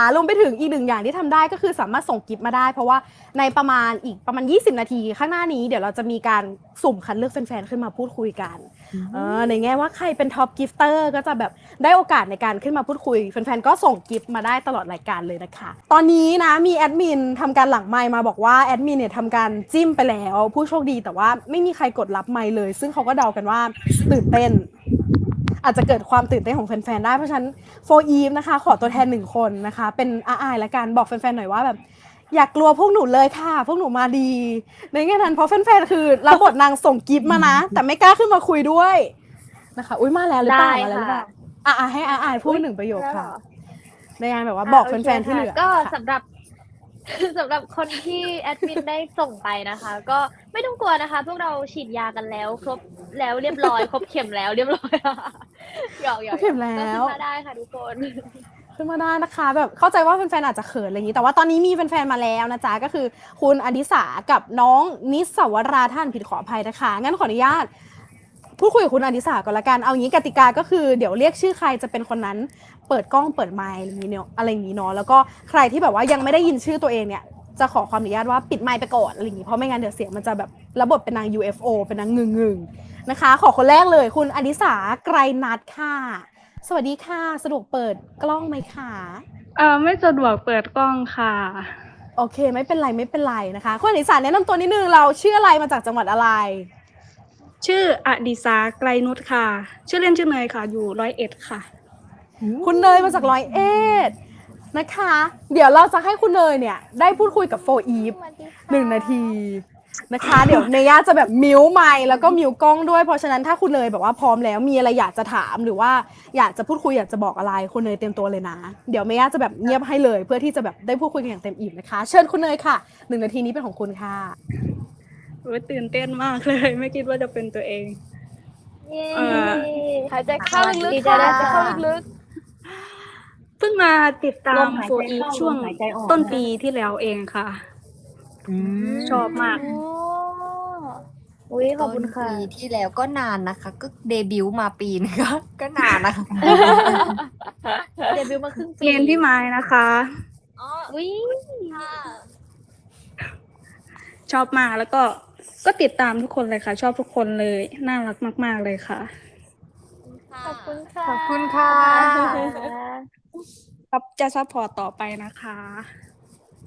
อ่ารวมไปถึงอีกหนึ่งอย่างที่ทำได้ก็คือสามารถส่งกิฟต์มาได้ เพราะว่าในประมาณอีกประมาณ 20 นาที ข้างหน้านี้เดี๋ยวเราจะมีการสุ่มคัดเลือกแฟนๆขึ้นมาพูดคุยกันเออในแง่ว่าใครเป็นท็อปกิฟเตอร์ก็จะแบบได้โอกาสในการขึ้นมาพูดคุยแฟนๆก็ส่งกิฟต์มาได้ตลอดรายการเลยนะคะ ตอนนี้นะมีแอดมินทำการหลังไมค์มาบอกว่าแอดมินเนี่ยทำการจิ้มไปแล้ว ผู้โชคดีแต่ว่าไม่มีใครกดรับไมค์เลย ซึ่งเขาก็เดากันว่าตื่นเต้น อาจจะเกิดความตื่นเต้นของแฟนๆได้เพราะฉะนั้นโฟอีฟนะคะขอตัวแทนหนึ่งคนนะคะ เป็นอาอายละกันบอกแฟนๆหน่อยว่าแบบอยากกลัวพวกหนูเลยค่ะ พวกหนูมาดี ในแง่นั้นเพราะแฟนๆคือรับบทนางส่งกิฟต์มานะ แต่ไม่กล้าขึ้นมาคุยด้วยนะคะ อุ้ยมาแล้วหรือเปล่าได้มาแล้วหรือเปล่าค่ะอะๆให้อาอายพูดหนึ่งประโยคแล้วเหรค่ะอในงานแบบว่าบอกแฟนๆที่เหลือก็ค่ะสำหรับ สำหรับคนที่แอดมินได้ส่งไปนะคะ ก็ไม่ต้องกลัวนะคะ พวกเราฉีดยากันแล้ว ครบแล้วเรียบร้อยครบเข็มแล้วเรียบร้อยหยอกหยอกครบเข็มแล้ว ก็ขึ้นมาได้ค่ะทุกคน ขึ้นมาได้นะคะ แบบเข้าใจว่าแฟนๆอาจจะเขินอะไรอย่างนี้ แต่ว่าตอนนี้มีแฟนๆมาแล้วนะจ๊ะ ก็คือคุณอดิสากับน้องนิสวราท่านผิดขออภัยนะคะ งั้นขออนุญาต พูดคุยกับคุณอดิสาก่อนละกัน เอางี้กติกาก็คือเดี๋ยวเรียกชื่อใครจะเป็นคนนั้น เปิดกล้องเปิดไมค์อะไรอย่างนี้เนาะอะไรอย่างนี้เนาะแล้วก็ใครที่แบบว่ายังไม่ได้ยินชื่อตัวเองเนี่ยจะขอความอนุญาตว่าปิดไมค์ไปก่อนอะไรอย่างนี้เพราะไม่งั้นเดี๋ยวเสียงมันจะแบบระบบเป็นนาง UFO เป็นนางงึงงึงๆนะคะ ขอคนแรกเลย คุณอดิสาไกรนัทค่ะ สวัสดีค่ะสะดวกเปิดกล้องไหมคะเออไม่สะดวกเปิดกล้องค่ะ โอเค ไม่เป็นไรไม่เป็นไรนะคะคุณอดิสาแนะนำตัวนิดนึงเราชื่ออะไรมาจากจังหวัดอะไร ชื่ออดิสาไกลนุชค่ะ ชื่อเล่นชื่อเนยค่ะ อยู่ร้อยเอ็ดค่ะ คุณเนยมาจากร้อยเอ็ดนะคะ เดี๋ยวเราจะให้คุณเนยเนี่ย ได้พูดคุยกับโฟอีฟหนึ่งนาทีนะคะ เดี๋ยวเนย่าจะแบบมิวไมค์แล้วก็มิวกล้องด้วยเพราะฉะนั้นถ้าคุณเนยแบบว่าพร้อมแล้วมีอะไรอยากจะถามหรือว่าอยากจะพูดคุยอยากจะบอกอะไรคุณเนยเตรียมตัวเลยนะ เดี๋ยวเมย่าจะแบบเงียบให้เลย เพื่อที่จะแบบได้พูดคุยกันอย่างเต็มอิ่มนะคะ เชิญคุณเนยค่ะหนึ่งนาทีนี้เป็นของคุณค่ะ โอ้ยตื่นเต้นมากเลย ไม่คิดว่าจะเป็นตัวเอง เย้เออหายใจเข้าลึกดีๆใจค่ะด้วยหายใจค่ะเข้าลึกเพิ่งมาติดตาลมมหายใจโฟอีฟเข้าช่วงลมหายใจออกต้นปีที่แล้วเองค่ะ ชอบมาก ๆโอ้อุ้ยขอบคุณค่ะ ต้นปีที่แล้วก็นานนะคะ ก็เดบิวต์มาปีนึงก็ก็นานนะคะเดบิวต์มาครึ่งปีเรียนพี่ไม้นะคะอุ้ยชอบมากแล้วก็ ก็ติดตามทุกคนเลยค่ะ ชอบทุกคนเลย น่ารักมาก ๆ เลยค่ะ ขอบคุณค่ะ ขอบคุณค่ะ ครับจะซัพพอร์ตต่อไปนะคะ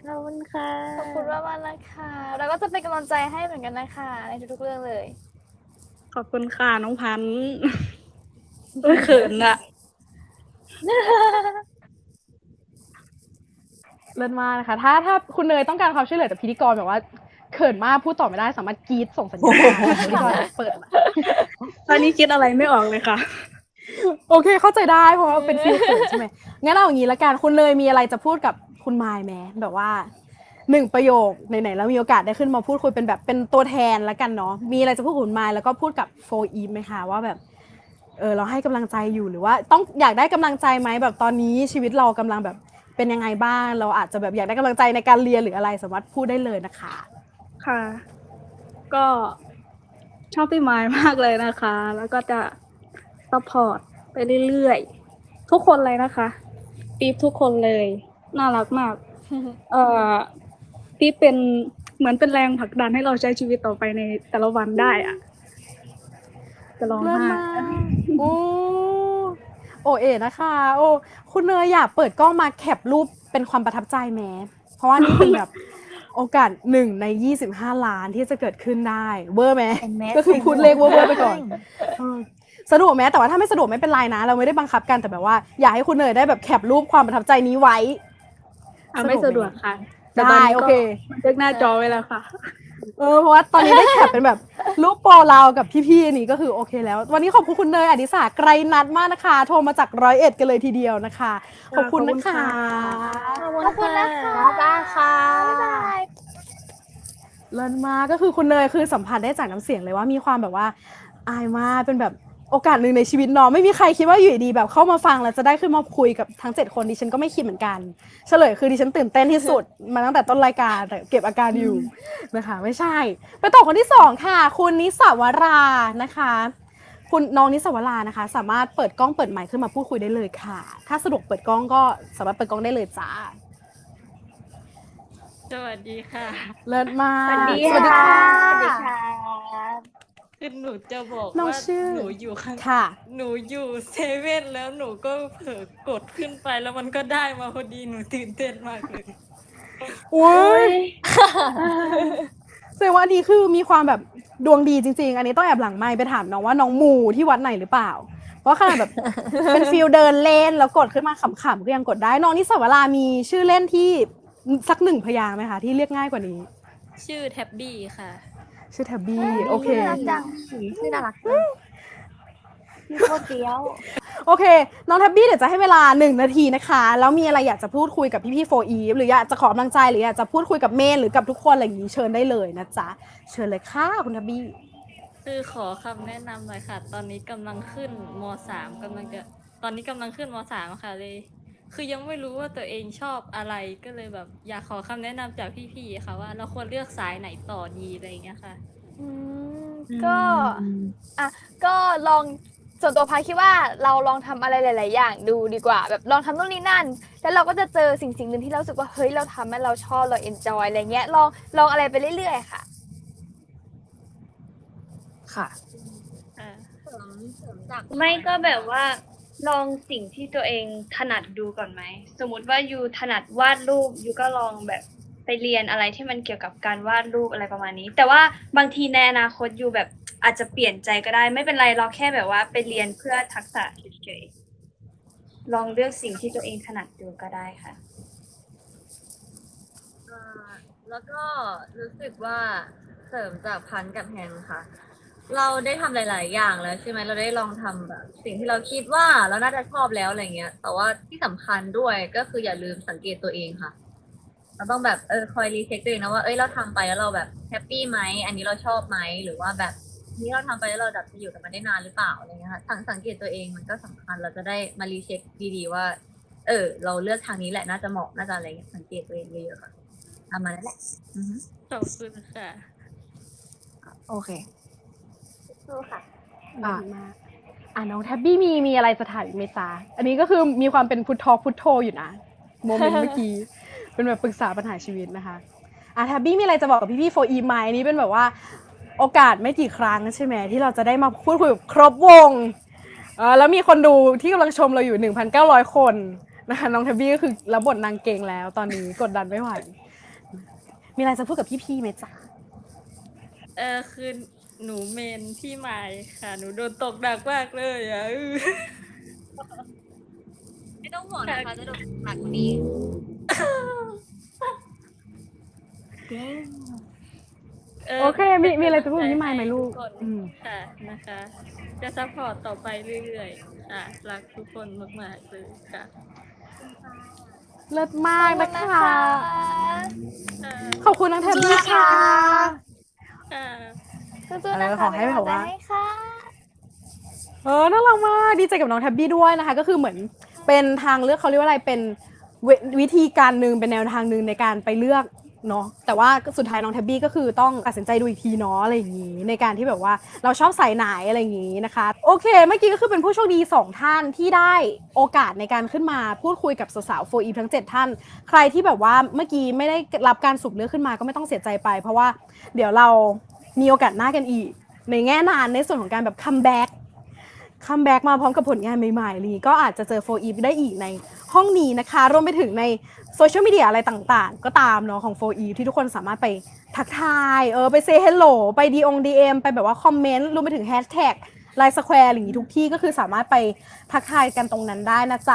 ขอบคุณค่ะ ขอบคุณมากๆนะคะ เราก็จะเป็นกำลังใจให้เหมือนกันนะคะ ในทุกๆเรื่องเลย ขอบคุณค่ะ น้องพันธุ์ เอ้ยเขินอะเลิศมากนะคะ ถ้าถ้าคุณเนยต้องการความช่วยเหลือจากพิธีกรแบบว่า เขินมากพูดต่อไม่ได้สามารถกรีดส่งสัญญาณได้พิธีกรเปิดมาตอนนี้คิดอะไรไม่ออกเลยค่ะ โอเคเข้าใจได้เพราะว่าเป็นฟิลเขินใช่ไหมงั้นเอาอย่างนี้ละกันคุณเนยมีอะไรจะพูดกับคุณมายไหมแบบว่าหนึ่งประโยคไหนๆแล้วมีโอกาสได้ขึ้นมาพูดคุยเป็นแบบเป็นตัวแทนละกันเนาะมีอะไรจะพูดกับคุณมายแล้วก็พูดกับโฟอีฟไหมคะว่าแบบเออเราให้กำลังใจอยู่หรือว่าต้องอยากได้กำลังใจไหมแบบตอนนี้ชีวิตเรากำลังแบบเป็นยังไงบ้าง เราอาจจะแบบอยากได้กำลังใจในการเรียนหรืออะไรสามารถพูดได้เลยนะคะ ค่ะ ก็ชอบพี่ไม้มากเลยนะคะ แล้วก็จะซัพพอร์ตไปเรื่อยๆ ทุกคนเลยนะคะปี๊บทุกคนเลย น่ารักมาก เอ่อปี๊บเป็นเหมือนเป็นแรงผลักดันให้เราใช้ชีวิตต่อไปในแต่ละวันได้อะจะร้องเลิศไห้มาโอ้โอเอนะคะ โอ้คุณเนยอยากเปิดกล้องมาแคปรูปเป็นความประทับใจแม้ เพราะว่านี่เป็นแบบ โอกาสหนึ่งใน 25 ล้านที่จะเกิดขึ้นได้เวอร์ไหมเป็นแมสก็คือพูดเลขเวอร์ๆไปก่อนใช่เออสะดวกไหมแต่ว่าถ้าไม่สะดวกไม่เป็นไรนะ เราไม่ได้บังคับกันแต่แบบว่า อยากให้คุณเนยได้แบบแคปรูปความประทับใจนี้ไว้ อะไม่สะดวกค่ะแต่ตน ได้นี้โอก็เคบันทึกหน้าจอไว้แล้วค่ะ เออเพราะว่าตอนนี้ได้แคปเป็นแบบรูปโปรเรากับพี่ๆนี่ก็คือโอเคแล้ว วันนี้ขอบคุณคุณเนยอดิสาไกรนัดมากนะคะ โทรมาจากร้อยเอ็ดกันเลยทีเดียวนะคะ ขอบคุณนะคะขอบคุณขอบคุณนะคะได้ค่ะบ๊ายบายเลิศมากก็คือคุณเนยคือสัมผัสได้จากน้ำเสียงเลยว่ามีความแบบว่าอายมากเป็นแบบ โอกาสหนึ่งในชีวิตเน้องไม่มีใครคิดว่าอยู่ดีๆแบบเข้ามาฟังแล้วจะได้ขึ้นมาคุยกับทั้ง 7 คนดิฉันก็ไม่คิดเหมือนกัน เฉลยคือดิฉันตื่นเต้นที่สุดมาตั้งแต่ต้นรายการแต่เก็บอาการอยู่นะคะไม่ใช่ ไปต่อคนที่สองค่ะ คุณนิสาวรานะคะคคุณน้องนิสวรานะคะ สามารถเปิดกล้องเปิดไมค์ขึ้นมาพูดคุยได้เลยค่ะ ถ้าสะดวกเปิดกล้องก็สามารถเปิดกล้องได้เลยจ้าสวัสดีค่ะ เลิศมากสวัสดีสวัสดีค่ะค่ะสวัสดีค่ะ คือหนูจะบอกน้องว่าชื่อ หนูอยู่ข้างค่ะ หนูอยู่เซเว่นแล้วหนูก็เผลอกดขึ้นไปแล้วมันก็ได้มาพอดีหนูตื่นเต้นมากเลยโอ้ยแสดงว่าอันนี้คือมีความแบบดวงดีจริง ๆ อันนี้ต้องแอบหลังไมค์ไปถามน้องว่าน้องมูที่วัดไหนหรือเปล่า เพราะขนาดแบบ เป็นฟิลเดินเล่นแล้วกดขึ้นมาขำๆก็ยังกดได้ น้องนิสวรามีชื่อเล่นที่สักหนึ่งพยางค์ไหมคะที่เรียกง่ายกว่านี้ ชื่อแท็บบี้ค่ะ ชื่อแทบบี้โอเค น่ารักจังชื่อน่ารักจังมีโคตรเดียว โอเค น้องแทบบี้เดี๋ยวจะให้เวลาหนึ่งนาทีนะคะ แล้วมีอะไรอยากจะพูดคุยกับพี่ๆโฟอีฟหรืออยากจะขอกำลังใจหรืออยากจะพูดคุยกับเมนหรือกับทุกคนอะไรอย่างนี้เชิญได้เลยนะจ๊ะ เชิญเลยค่ะคุณแทบบี้ คือขอคำแนะนำหน่อยค่ะ ตอนนี้กำลังขึ้นมสามกำลังจะตอนนี้กำลังขึ้นมสามค่ะเลย คือยังไม่รู้ว่าตัวเองชอบอะไรก็เลยแบบ อยากขอคำแนะนำจากพี่ๆค่ะว่าเราควรเลือกสายไหนต่อดีอะไรอย่างเงี้ยค่ะ อืมก็อะก็ลองส่วนตัวพายคิดว่าเราลองทำอะไรหลาย ๆ อย่างดูดีกว่า แบบลองทำนู่นนี่นั่น แล้วเราก็จะเจอสิ่งสิ่งหนึ่งที่เรารู้สึกว่าเฮ้ยเราทำแล้วเราชอบเราเอนจอยอะไรเงี้ยลองลองอะไรไปเรื่อย ๆ ค่ะ ค่ะ อ่า เสริมเสริมจากไม่ก็แบบว่า ลองสิ่งที่ตัวเองถนัดดูก่อนไหม สมมติว่ายูถนัดวาดรูปยูก็ลองแบบไปเรียนอะไรที่มันเกี่ยวกับการวาดรูปอะไรประมาณนี้ แต่ว่าบางทีในอนาคตยูแบบอาจจะเปลี่ยนใจก็ได้ ไม่เป็นไรเราแค่แบบว่าไปเรียนเพื่อทักษะเฉยๆลองเลือกสิ่งที่ตัวเองถนัดดูก็ได้ค่ะ แล้วก็รู้สึกว่าเสริมจากพันกับแฮนค่ะ เราได้ทำหลาย ๆ อย่างแล้วใช่ไหมเราได้ลองทำแบบสิ่งที่เราคิดว่าเราน่าจะชอบแล้วอะไรเงี้ย แต่ว่าที่สำคัญด้วยก็คืออย่าลืมสังเกตตัวเองค่ะ เราต้องแบบเออคอยรีเช็คตัวเองนะว่าเอ้ยเราทำไปแล้วเราแบบแฮปปี้ไหมอันนี้เราชอบไหมหรือว่าแบบนี้เราทำไปแล้วเราแบบจะอยู่กับมันได้นานหรือเปล่าอะไรเงี้ยค่ะสังสังเกตตัวเองมันก็สำคัญเราจะได้มารีเช็คดีๆว่า เออ เราเลือกทางนี้แหละน่าจะเหมาะน่าจะอะไรเงี้ยสังเกตตัวเองเยอะๆค่ะประมาณนั้นแหละอือฮึ ขอบคุณค่ะ โอเค สู้ค่ะอะอะน้องแทบบี้มีมีอะไรจะถามอีกไหมจ๊ะอันนี้ก็คือมีความเป็นพุททอพุทโธอยู่นะโมเมนต์เมื่อกี้ เป็นแบบปรึกษาปัญหาชีวิตนะคะอะแทบบี้มีอะไรจะบอกกับพี่ๆโฟอีไหมอันนี้เป็นแบบว่าโอกาสไม่กี่ครั้งใช่ไหมที่เราจะได้มาพูดคุยกับครบวงเออแล้วมีคนดูที่กำลังชมเราอยู่ 1,900 คนนะคะน้องแทบบี้ก็คือรับบทนางเก่งแล้ว ตอนนี้กดดันไม่ไหวมีอะไรจะพูดกับพี่ๆไหมจ๊ะ เออคือ หนูเมนพี่ไมค์ค่ะ หนูโดนตกหนักมากเลยอะอื้อไม่ต้องห่วงนะคะจะโดนหนักกว่านี้โอเค มีมีอะไรจะพูดกับพี่ไมค์ไหมลูกทุคนอืม ค่ะนะคะ จะซัพพอร์ตต่อไปเรื่อยๆค่ะรักทุกคนมากๆเลยค่ะเลิศมากนะคะค่ะขอบคุณน้องแทบบี้ค่ะ ค่ะ สู้ๆเอนะอคะขอให้แบบว่า เป็นกำลังใจให้ค่ะเออน่ารักมากดีใจกับน้องแทบบี้ด้วยนะคะ ก็คือเหมือนเป็นทางเลือกเขาเรียกว่าอะไรเป็นเววิธีการหนึ่งเป็นแนวทางหนึ่งในการไปเลือกเนาะแต่ว่าสุดท้ายน้องแทบบี้ก็คือต้องตัดสินใจดูอีกทีเนาะอะไรอย่างนี้ ในการที่แบบว่าเราชอบสายไหนอะไรอย่างนี้นะคะ โอเค เมื่อกี้ก็คือเป็นผู้โชคดีสองท่านที่ได้โอกาสในการขึ้นมาพูดคุยกับสาวๆโฟอีทั้ง 7 ท่าน ใครที่แบบว่าเมื่อกี้ไม่ได้รับการสุ่มเลือกขึ้นมาก็ไม่ต้องเสียใจไป เพราะว่าเดี๋ยวเรา มีโอกาสหน้ากันอีก ในแง่นานในส่วนของการแบบคัมแบ็กคัมแบ็กมาพร้อมกับผลงานใหม่ๆอะไรอย่างนี้ก็อาจจะเจอโฟอีฟได้อีกในห้องนี้นะคะ รวมไปถึงในโซเชียลมีเดียอะไรต่างๆ ก็ตามเนาะของโฟอีฟที่ทุกคนสามารถไปทักทายเออไปเซ y h เฮลโหลไปดีองดีเอ็มไปแบบว่าคอมเมนต์รวมไปถึงแฮชแท็กไลน์สแควร์อย่างนี้ทุกที่ก็คือสามารถไปทักทายกันตรงนั้นได้นะจ๊ะ